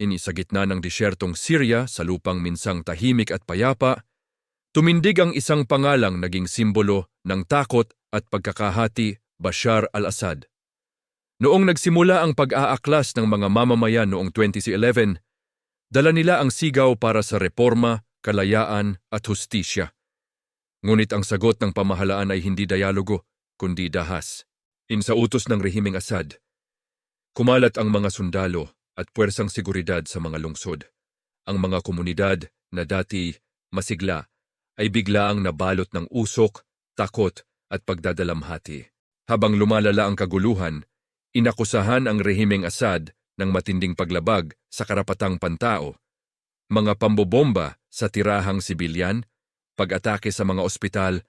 ini sa gitna ng disyertong Syria sa lupang minsang tahimik at payapa, tumindig ang isang pangalang naging simbolo ng takot at pagkakahati, Bashar al-Assad. Noong nagsimula ang pag-aaklas ng mga mamamayan noong 2011, dala nila ang sigaw para sa reforma, kalayaan at hustisya. Ngunit ang sagot ng pamahalaan ay hindi dialogo, kundi dahas. In sa utos ng rehimeng Assad, kumalat ang mga sundalo at puwersang seguridad sa mga lungsod. Ang mga komunidad na dati masigla ay biglaang nabalot ng usok, takot at pagdadalamhati. Habang lumalala ang kaguluhan, inakusahan ang rehimeng Assad ng matinding paglabag sa karapatang pantao, mga pambobomba sa tirahang sibilyan, pag-atake sa mga ospital,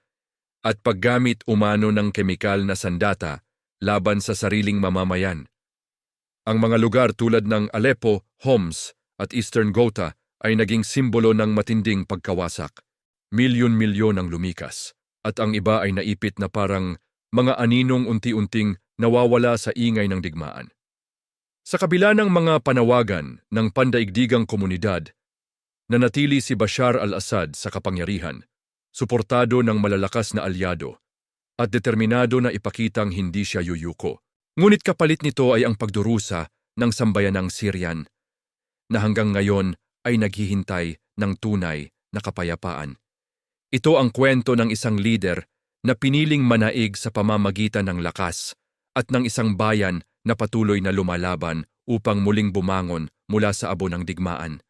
at paggamit umano ng kemikal na sandata laban sa sariling mamamayan. Ang mga lugar tulad ng Aleppo, Homs at Eastern Ghouta ay naging simbolo ng matinding pagkawasak. Milyon-milyon ang lumikas, at ang iba ay naipit na parang mga aninong unti-unting nawawala sa ingay ng digmaan. Sa kabila ng mga panawagan ng pandaigdigang komunidad, nanatili si Bashar al-Assad sa kapangyarihan, suportado ng malalakas na alyado, at determinado na ipakitang hindi siya yuyuko. Ngunit kapalit nito ay ang pagdurusa ng sambayanang Syrian, na hanggang ngayon ay naghihintay ng tunay na kapayapaan. Ito ang kwento ng isang lider na piniling manaig sa pamamagitan ng lakas at ng isang bayan na patuloy na lumalaban upang muling bumangon mula sa abo ng digmaan.